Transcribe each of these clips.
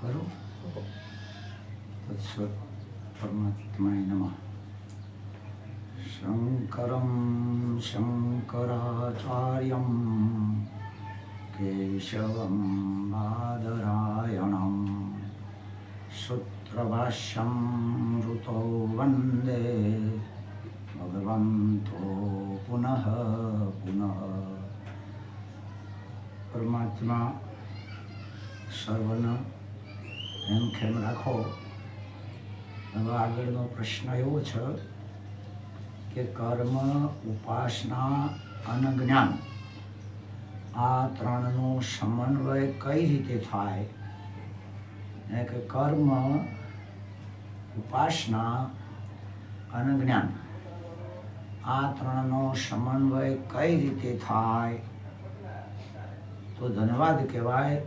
કરું તત્સત પરમાત્માય નમઃ. શંકરમ શંકરાચાર્યમ કેશવમ બાદરાયણમ સૂત્રભાષ્યમ ઋતો વંદે ભગવંતો પુનઃ પુનઃ. પરમાત્મા સર્વને એમ ખેમ રાખો? હવે આગળનો પ્રશ્ન એવો છે કે કર્મ, ઉપાસના અને જ્ઞાન આ ત્રણનો સમન્વય કઈ રીતે થાય? ને કે કર્મ, ઉપાસના અને જ્ઞાન આ ત્રણનો સમન્વય કઈ રીતે થાય? તો ધન્યવાદ કહેવાય.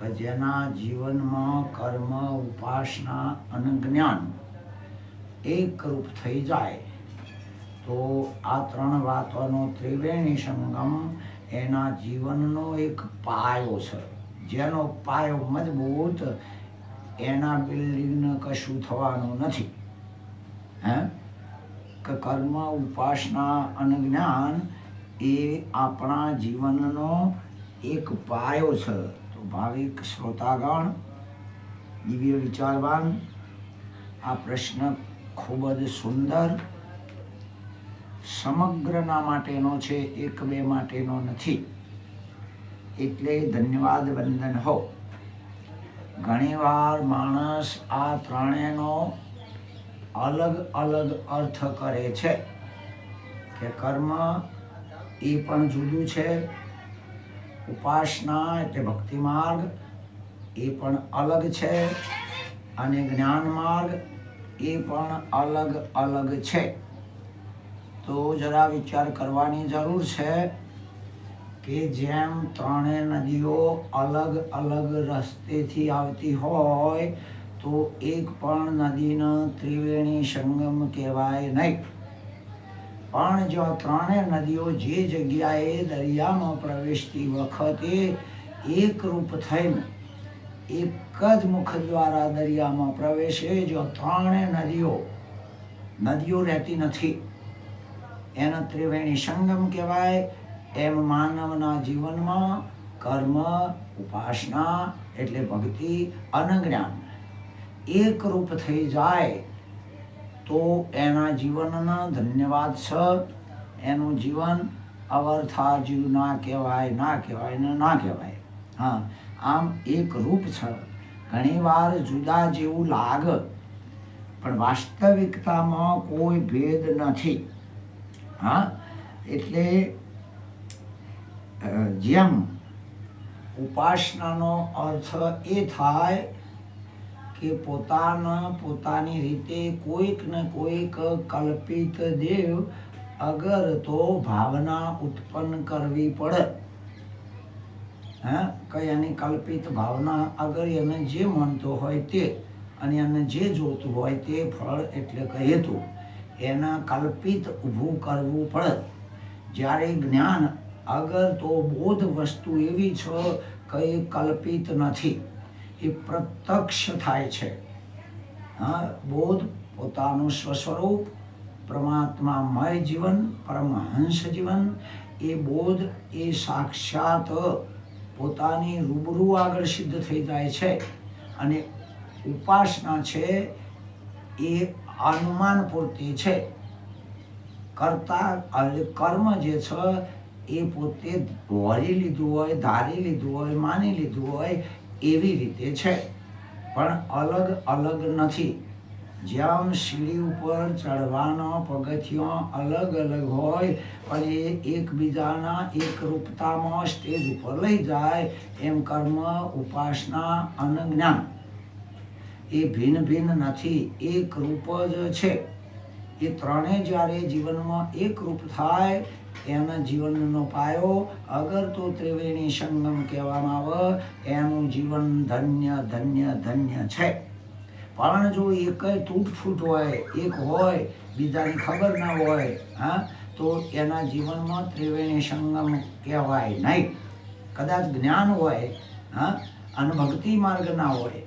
કે જેના જીવનમાં કર્મ, ઉપાસના અને જ્ઞાન એકરૂપ થઈ જાય, તો આ ત્રણ વાતોનો ત્રિવેણી સંગમ એના જીવનનો એક પાયો છે. જેનો પાયો મજબૂત, એના બિલ્ડિંગને કશું થવાનું નથી. હે? કે કર્મ, ઉપાસના અને જ્ઞાન એ આપણા જીવનનો એક પાયો છે. ભાવિક શ્રોતાગણ, દિવ્ય વિચારવાન, આ પ્રશ્ન ખૂબ જ સુંદર, સમગ્રના માટેનો છે, એક બે માટેનો નથી. એટલે ધન્યવાદ, વંદન હો. ઘણીવાર માણસ આ ત્રણેયનો અલગ અલગ અર્થ કરે છે કે કર્મ એ પણ જુદું છે ઉપાસના એટલે ભક્તિ માર્ગ એ પણ અલગ છે અને જ્ઞાન માર્ગ એ પણ અલગ અલગ છે. તો જરા વિચાર કરવાની જરૂર છે કે જેમ ત્રણેય નદીઓ અલગ અલગ રસ્તેથી આવતી હોય તો એક પણ નદીનો ત્રિવેણી સંગમ કહેવાય નહીં. પણ જો ત્રણે નદીઓ જે જગ્યાએ દરિયામાં પ્રવેશતી વખતે એકરૂપ થઈને એક જ મુખ દ્વારા દરિયામાં પ્રવેશે, જો ત્રણે નદીઓ નદીઓ રહેતી નથી, એને ત્રિવેણી સંગમ કહેવાય. એમ માનવના જીવનમાં કર્મ, ઉપાસના એટલે ભક્તિ અને જ્ઞાન એકરૂપ થઈ જાય તો એના જીવનના ધન્યવાદ, સર. એનું જીવન અવર્થા જીવ ના કહેવાય ના કહેવાય ને ના કહેવાય. હા, આમ એક રૂપ છે. ઘણીવાર જુદા જેવું લાગ, પણ વાસ્તવિકતામાં કોઈ ભેદ નથી. હા, એટલે જેમ ઉપાસનાનો અર્થ એ થાય કે પોતાના પોતાની રીતે કોઈક ને કોઈક કલ્પિત દેવ અગર તો ભાવના ઉત્પન્ન કરવી પડે. હે? કઈ એની કલ્પિત ભાવના અગર એને જે માનતો હોય તે અને એને જે જોતું હોય તે ફળ એટલે કે તો એના કલ્પિત ઊભું કરવું પડે. જ્યારે જ્ઞાન અગર તો બોધ વસ્તુ એવી છે કંઈ કલ્પિત નથી. એ પ્રત્યક્ષ થાય છે. હા, બોધ પોતાનું સ્વસ્વરૂપ, પરમાત્મામય જીવન, પરમહંસ જીવન, એ બોધ એ સાક્ષાત પોતાની રૂબરૂ આગળ સિદ્ધ થઈ જાય છે. અને ઉપાસના છે એ અનુમાન પૂરતી છે. કરતા કર્મ જે છે એ પોતે વળી લીધું હોય, ધારી લીધું હોય, માની લીધું હોય એવી રીતે છે. પણ અલગ અલગ નથી. જેમ સીડી ઉપર ચડવાનો પગથિયો અલગ અલગ હોય, પણ એકબીજાના એકરૂપતામાં સ્ટેજ ઉપર લઈ જાય, એમ કર્મ, ઉપાસના અને જ્ઞાન. એ ભિન્ન ભિન્ન નથી, એક રૂપ જ છે. એ ત્રણે જ્યારે જીવનમાં એક રૂપ થાય એના જીવનનો પાયો અગર તો ત્રિવેણી સંગમ કહેવામાં આવે, એનું જીવન ધન્ય ધન્ય ધન્ય છે. પણ જો એક તૂટફૂટ હોય, એક હોય, બીજાની ખબર ના હોય, હા, તો એના જીવનમાં ત્રિવેણી સંગમ કહેવાય નહીં. કદાચ જ્ઞાન હોય, હા, અને ભક્તિ માર્ગ ના હોય,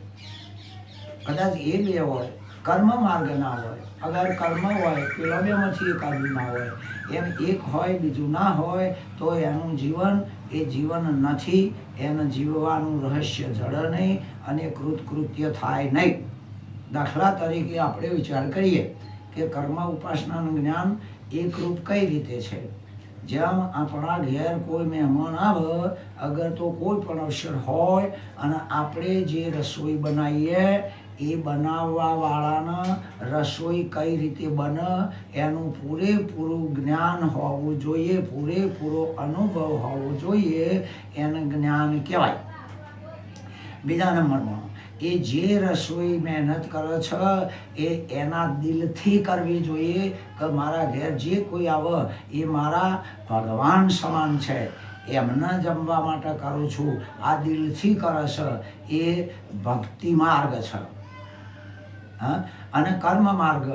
કદાચ એ બે હોય, કર્મ માર્ગ ના હોય અગર કર્મ હોય પેલા બેમાંથી એકાદું ના હોય. એમ એક હોય, બીજું ના હોય, તો એનું જીવન એ જીવન નથી. એને જીવવાનું રહસ્ય જડે નહીં અને કૃતકૃત્ય થાય નહીં. દાખલા તરીકે આપણે વિચાર કરીએ કે કર્મ ઉપાસનાનું જ્ઞાન એકરૂપ કઈ રીતે છે? જેમ આપણા ઘેર કોઈ મહેમાન આવે, અગર તો કોઈ પણ અવસર હોય અને આપણે જે રસોઈ બનાવીએ એ બનાવવા વાળાના રસોઈ કઈ રીતે બને એનું પૂરેપૂરું જ્ઞાન હોવું જોઈએ, પૂરેપૂરો અનુભવ હોવો જોઈએ એને જ્ઞાન કહેવાય. બીજા નંબરમાં, એ જે રસોઈ મહેનત કરે છે, એ એના દિલથી કરવી જોઈએ કે મારા ઘેર જે કોઈ આવે, એ મારા ભગવાન સમાન છે. એમને જમવા માટે કરું છું. આ દિલથી કરે છે. એ ભક્તિ માર્ગ છે. હા? અને કર્મ માર્ગ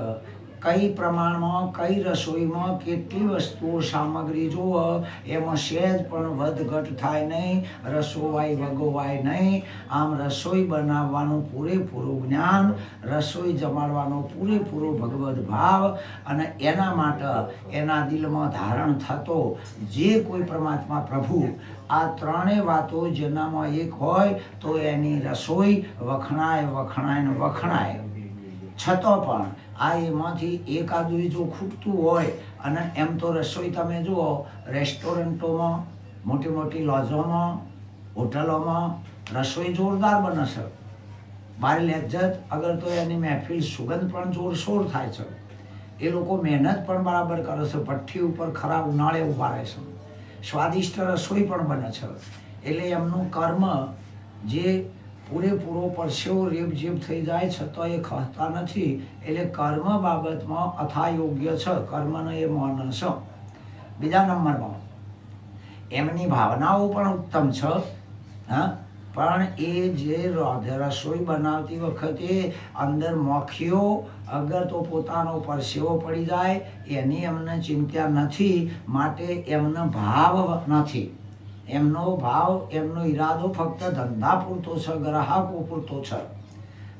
કઈ પ્રમાણમાં, કઈ રસોઈમાં કેટલી વસ્તુઓ, સામગ્રી જોવો એમાં સહેજ પણ વધઘટ થાય નહીં, રસોવાય, વગોવાય નહીં. આમ રસોઈ બનાવવાનું પૂરેપૂરું જ્ઞાન, રસોઈ જમાડવાનો પૂરેપૂરો ભગવદ ભાવ અને એના માટે, એના દિલમાં ધારણ થતો જે કોઈ પરમાત્મા પ્રભુ, આ ત્રણેય વાતો જેનામાં એક હોય તો એની રસોઈ વખણાય વખણાય ને વખણાય. છતાં પણ આ એમાંથી એકાદું જો ખૂટતું હોય અને એમ તો રસોઈ તમે જુઓ, રેસ્ટોરન્ટોમાં, મોટી મોટી લોજોમાં, હોટલોમાં રસોઈ જોરદાર બને છે. મારી લેજ્જત અગર તો એની મહેફિલ સુગંધ પણ જોરશોર થાય છે. એ લોકો મહેનત પણ બરાબર કરે છે, ભઠ્ઠી ઉપર ખરા ઉનાળે ઊભા રહે છે. સ્વાદિષ્ટ રસોઈ પણ બને છે. એટલે એમનું કર્મ જે પૂરેપૂરો પરસેવો રેબઝેબ થઈ જાય છતાં એ ખસતા નથી. એટલે કર્મ બાબતમાં અથા યોગ્ય છે. કર્મનો એ માન છે બીજા નંબરમાં, એમની ભાવનાઓ પણ ઉત્તમ છે. હા? પણ એ જે રસોઈ બનાવતી વખતે અંદર મોખીઓ, અગર તો પોતાનો પરસેવો પડી જાય, એની એમને ચિંતા નથી, માટે એમનો ભાવ નથી. એમનો ભાવ, એમનો ઈરાદો ફક્ત ધંધા પૂરતો છે, ગ્રાહકો પૂરતો છે.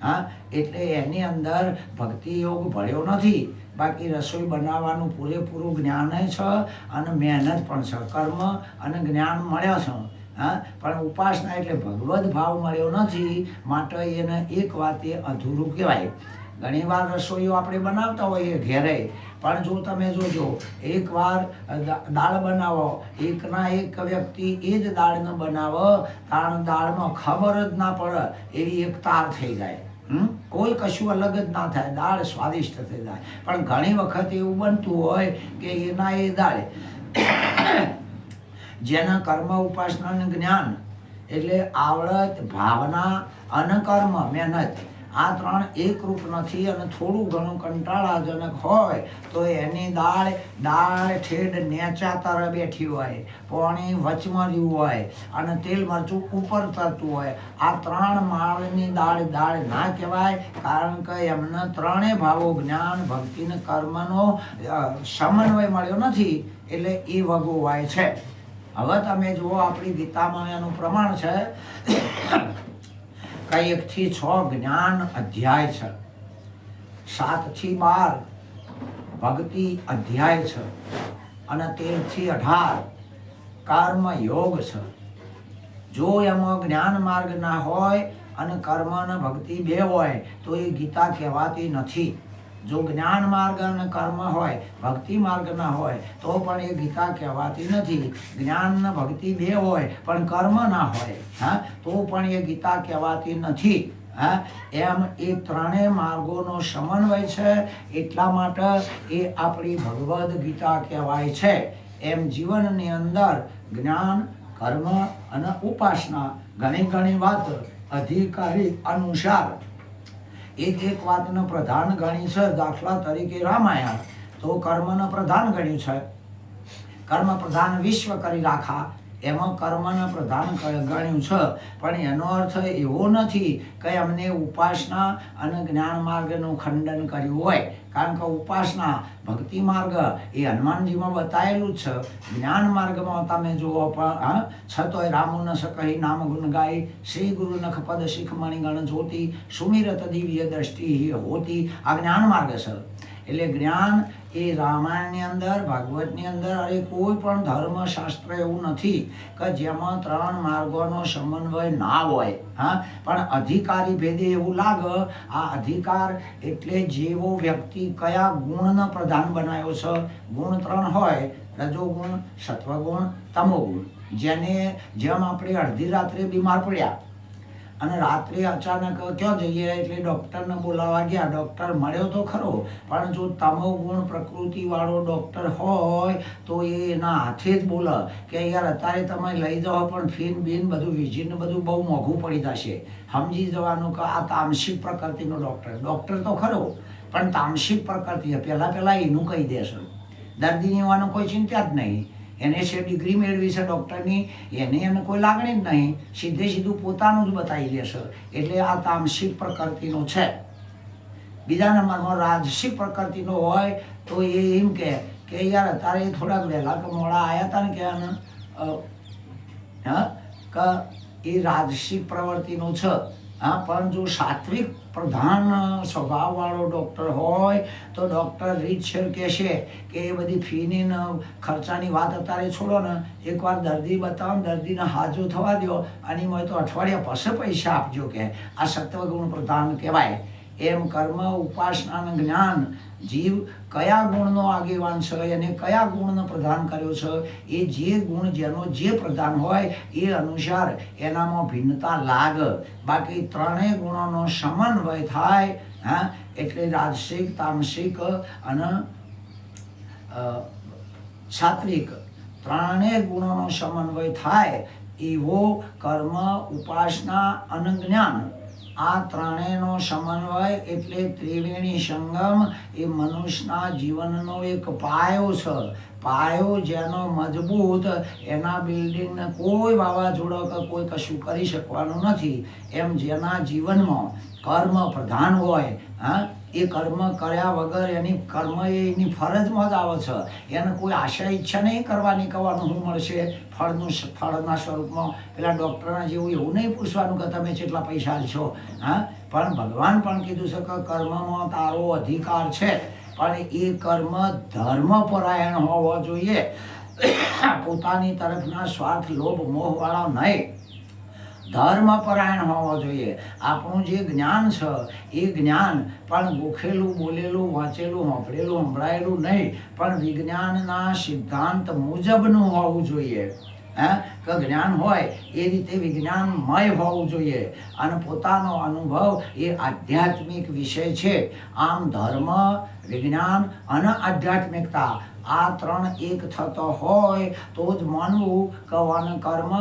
હા, એટલે એની અંદર ભક્તિ યોગ ભળ્યો નથી. બાકી રસોઈ બનાવવાનું પૂરેપૂરું જ્ઞાન છે અને મહેનત પણ છે, કર્મ અને જ્ઞાન મળ્યા છે. હા, પણ ઉપાસના એટલે ભગવદ ભાવ મળ્યો નથી. માટે એને એક વાત એ અધૂરું કહેવાય. ઘણીવાર રસોઈઓ આપણે બનાવતા હોઈએ ઘેરે, પણ જો તમે જોજો, એકવાર દાળ બનાવો, એકના એક વ્યક્તિ એ જ દાળને બનાવો તાણ દાળમાં ખબર જ ના પડે, એવી એક તાર થઈ જાય? કોઈ કશું અલગ જ ના થાય, દાળ સ્વાદિષ્ટ થઈ જાય પણ ઘણી વખત એવું બનતું હોય કે એના એ દાળ જેના કર્મ ઉપાસનાનું જ્ઞાન, એટલે આવડત, ભાવના અને કર્મ, મહેનત આ ત્રણ એકરૂપ નથી અને થોડું ઘણું કંટાળાજનક હોય, તો એની દાળ દાળ ઠેડ નેચા તર બેઠી હોય, પાણી વચમાં રહ્યું હોય અને તેલ મરચું ઉપર તરતું હોય. આ ત્રણ માળની દાળ દાળ ના કહેવાય, કારણ કે એમને ત્રણેય ભાવો જ્ઞાન ભક્તિ ને કર્મનો સમન્વય મળ્યો નથી, એટલે એ વગોવાય છે. હવે તમે જુઓ, આપણી ગીતામાં એનું પ્રમાણ છે. કઈ એકથી છ જ્ઞાન અધ્યાય છે. સાતથી બાર ભક્તિ અધ્યાય છે અને તેરથી અઢાર કર્મ યોગ છે. જો એમાં જ્ઞાન માર્ગ ના હોય અને કર્મ અને ભક્તિ બે હોય તો એ ગીતા કહેવાતી નથી. જો જ્ઞાન માર્ગ અને કર્મ હોય, ભક્તિ માર્ગના હોય, તો પણ એ ગીતા કહેવાતી નથી. જ્ઞાન ભક્તિ બે હોય, પણ કર્મ ના હોય, હા? તો પણ એ ગીતા કહેવાતી નથી, હા? એમ એ ત્રણેય માર્ગોનો સમન્વય છે, એટલા માટે એ આપણી ભગવદ્ ગીતા કહેવાય છે. એમ જીવનની અંદર જ્ઞાન, કર્મ અને ઉપાસના ઘણી ઘણી વાત અધિકારી અનુસાર એક એક વાતને પ્રધાન ગણી છે દાખલા તરીકે રામાયણ. તો કર્મને પ્રધાન ગણ્યું છે. કર્મ પ્રધાન વિશ્વ કરી રાખા. એમાં કર્મને પ્રધાન ગણ્યું છે. પણ એનો અર્થ એવો નથી કે અમને ઉપાસના અને જ્ઞાન માર્ગનું ખંડન કર્યું હોય. કારણ કે ઉપાસના, ભક્તિ માર્ગ એ હનુમાનજીમાં બતાવેલું જ છે. જ્ઞાન માર્ગમાં તમે જુઓ, પણ છતોય રામુ ન શકહી નામ ગુણ ગાય શ્રી ગુરુ નખ પદ શીખ મણી ગણ જ્યોતિ સુમિરત દિવ્ય દ્રષ્ટિ હોતી. આ જ્ઞાન માર્ગ છે. એટલે જ્ઞાન એ રામાયણની અંદર, ભાગવતની અંદર અરે કોઈ પણ ધર્મશાસ્ત્ર એવું નથી કે જેમાં ત્રણ માર્ગોનો સમન્વય ના હોય, હા? પણ અધિકારી ભેદે એવું લાગે, આ અધિકાર એટલે જેવો વ્યક્તિ કયા ગુણનો પ્રધાન બનાવ્યો છે, ગુણ ત્રણ હોય, રજોગુણ, સત્વગુણ, તમોગુણ, જેને જેમ આપણે અડધી રાત્રે બીમાર પડ્યા અને રાત્રે અચાનક ક્યાં જઈએ? એટલે ડૉક્ટરને બોલાવવા ગયા. ડૉક્ટર મળ્યો તો ખરો, પણ જો તમો ગુણ પ્રકૃતિવાળો ડૉક્ટર હોય, તો એ એના હાથે જ બોલે કે યાર, અત્યારે તમે લઈ જાઓ, પણ ફીન બીન બધું વિઝિટ બધું બહુ મોંઘું પડી જશે. સમજી જવાનું કે આ તામસિક પ્રકૃતિનો ડૉક્ટર ડૉક્ટર તો ખરો, પણ તામસિક પ્રકૃતિ પહેલાં પહેલાં એનું કહી દેશે. દર્દીની હોવાનું કોઈ ચિંતા જ નહીં. એને છે ડિગ્રી મેળવી છે ડૉક્ટરની એને એને કોઈ લાગણી જ નહીં. સીધે સીધું પોતાનું જ બતાવી લેશે એટલે આ તામસિક પ્રકૃતિનો છે. બીજા નંબરમાં રાજસિક પ્રકૃતિનો હોય તો એ એમ કે કે યાર અત્યારે થોડાક વહેલા કે મોડા આવ્યા હતા ને કે આને હા, કે, એ રાજસિક પ્રવૃત્તિનો છે. હા, પણ જો સાત્વિક પ્રધાન સ્વભાવવાળો ડૉક્ટર હોય તો ડૉક્ટર રીતસર કહેશે કે એ બધી ફીની ખર્ચાની વાત અત્યારે છોડો ને. એકવાર દર્દી બતાવો દર્દીને હાજો થવા દો અને એમાં તો અઠવાડિયા પાસે પૈસા આપજો કે આ સત્વગુણ પ્રધાન કહેવાય. એમ કર્મ, ઉપાસના જ્ઞાન. જીવ કયા ગુણનો આગેવાન છે એને કયા ગુણનો પ્રદાન કર્યો છે? એ જે ગુણ જેનો જે પ્રધાન હોય એ અનુસાર એનામાં ભિન્નતા લાગ. બાકી ત્રણેય ગુણોનો સમન્વય થાય, હા, એટલે રાજસિક, તામસિક અને સાત્વિક. ત્રણેય ગુણોનો સમન્વય થાય એવો કર્મ, ઉપાસના અને જ્ઞાન. આ ત્રણેયનો સમન્વય એટલે ત્રિવેણી સંગમ એ મનુષ્યના જીવનનો એક પાયો છે. પાયો જેનો મજબૂત એના બિલ્ડિંગને કોઈ વાવાઝોડો કે કોઈ કશું કરી શકવાનું નથી. એમ જેના જીવનમાં કર્મ પ્રધાન હોય, હા એ કર્મ કર્યા વગર એની કર્મ એની ફરજમાં જ આવે છે. એને કોઈ આશા ઈચ્છા નહીં કરવાની કહેવાનું શું મળશે ફળનું ફળના સ્વરૂપમાં. પેલા ડૉક્ટરના જેવું એવું નહીં પૂછવાનું કે તમે કેટલા પૈસા છો. હા? પણ ભગવાન પણ કીધું છે કે કર્મમાં તારો અધિકાર છે. પણ એ કર્મ ધર્મપરાયણ હોવો જોઈએ. પોતાની તરફના સ્વાર્થ, લોભ, મોહવાળા નહીં. ધર્મપરાયણ હોવો જોઈએ. આપણું જે જ્ઞાન છે, એ જ્ઞાન પણ ગોખેલું, બોલેલું, વાંચેલું, સાંભળેલું, સંભળાયેલું નહીં, પણ વિજ્ઞાનના સિદ્ધાંત મુજબનું હોવું જોઈએ. હે? કે જ્ઞાન હોય, એ રીતે વિજ્ઞાનમય હોવું જોઈએ. અને પોતાનો અનુભવ એ આધ્યાત્મિક વિષય છે. આમ ધર્મ, વિજ્ઞાન અને આધ્યાત્મિકતા આ ત્રણ એક થતો હોય તો જ માનવું, કવન, કર્મ,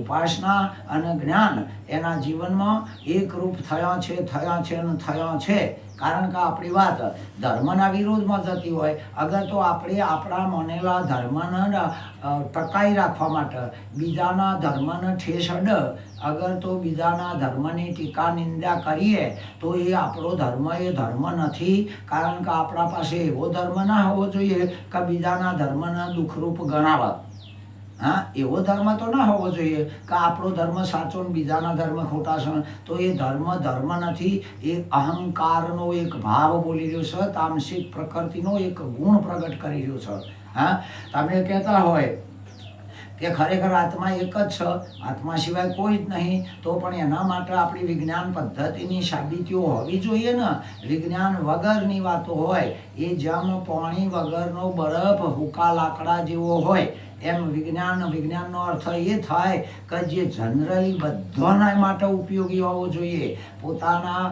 ઉપાસના અને જ્ઞાન એના જીવનમાં એકરૂપ થયા છે થયા છે અને થયા છે. કારણ કે આપણી વાત ધર્મના વિરોધમાં જતી હોય. અગર તો આપણે આપણા મનેલા ધર્મને ટકાઈ રાખવા માટે બીજાના ધર્મને ઠેસ અડ. અગર તો બીજાના ધર્મની ટીકા, નિંદા કરીએ, તો એ આપણો ધર્મ, એ ધર્મ નથી. કારણ કે આપણા પાસે એવો ધર્મ ના હોવો જોઈએ કે બીજાના ધર્મને દુઃખરૂપ ગણાવે હા, એવો ધર્મ તો ના હોવો જોઈએ કે આપણો ધર્મ સાચો ને બીજાના ધર્મ ખોટા છે. તો એ ધર્મ ધર્મ નથી. એ અહંકારનો એક ભાવ બોલી રહ્યો છે, તામસિક પ્રકૃતિનો એક ગુણ પ્રગટ કરી રહ્યો છે. હા તમે કહેતા હોય કે ખરેખર આત્મા એક જ છે. આત્મા સિવાય કોઈ જ નહીં. તો પણ એના માટે આપણી વિજ્ઞાન પદ્ધતિની સાબિતીઓ હોવી જોઈએ ને. વિજ્ઞાન વગરની વાતો હોય. એ જેમ પાણી વગરનો બરફ હુકા લાકડા જેવો હોય. એમ વિજ્ઞાન, વિજ્ઞાનનો અર્થ એ થાય કે જે જનરલી બધાના માટે ઉપયોગી હોવો જોઈએ. પોતાના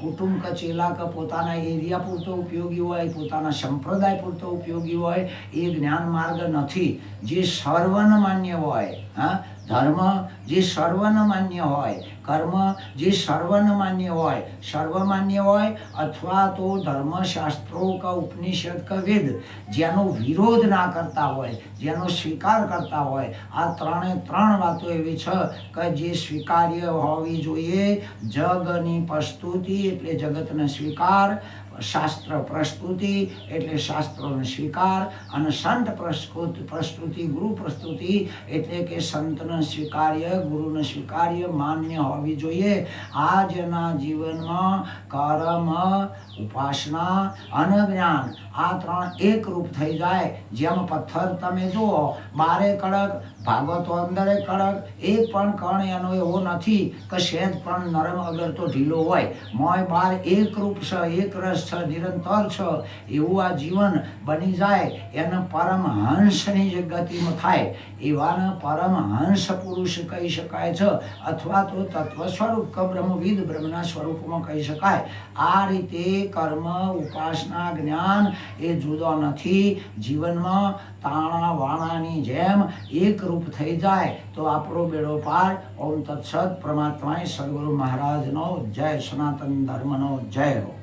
કુટુંબ કે ચેલા કે પોતાના એરિયા પૂરતો ઉપયોગી હોય, પોતાના સંપ્રદાય પૂરતો ઉપયોગી હોય, એ જ્ઞાન માર્ગ નથી. જે સર્વન માન્ય હોય, હા ધર્મ જે સર્વન હોય, કર્મ જે સર્વન હોય, સર્વમાન્ય હોય અથવા તો ધર્મશાસ્ત્રો કે ઉપનિષદ કે વેદ, જેનો વિરોધ ના કરતા હોય, જેનો સ્વીકાર કરતા હોય, આ ત્રણે ત્રણ વાતો એવી છે કે જે સ્વીકાર્ય હોવી જોઈએ. જગની પ્રસ્તુતિ એટલે જગતને સ્વીકાર શાસ્ત્ર પ્રસ્તુતિ એટલે શાસ્ત્રોનો સ્વીકાર અને સંત પ્રસ્તુત પ્રસ્તુતિ, ગુરુ પ્રસ્તુતિ એટલે કે સંતને સ્વીકાર્ય, ગુરુને સ્વીકાર્ય માન્ય હોવી જોઈએ. આજના જીવનમાં કર્મ, ઉપાસના અને જ્ઞાન આ ત્રણ એક રૂપ થઈ જાય. જેમ પથ્થર તમે જુઓ, બારે કડક, ભાગવતો અંદરે કડક, એક પણ કણ એનો એવો નથી કે સહેજ પણ નરમ અગર તો ઢીલો હોય. મોય બાર એક રૂપ છે એક રસ છે નિરંતર છે. એવું આ જીવન બની જાય, એને પરમહંસની જે ગતિમાં થાય. એવાને પરમહંસ પુરુષ કહી શકાય છે, અથવા તો તત્વ સ્વરૂપ કે બ્રહ્મવિદ બ્રહ્મના સ્વરૂપમાં કહી શકાય. આ રીતે કર્મ, ઉપાસના, જ્ઞાન એ જુદો નથી. જીવનમાં તાણા વાણાની જેમ એક રૂપ થઈ જાય, તો આપણો બેડો પાર ઓમ તત્સત પરમાત્માએ સદગુરુ મહારાજનો જય સનાતન ધર્મનો જય હો.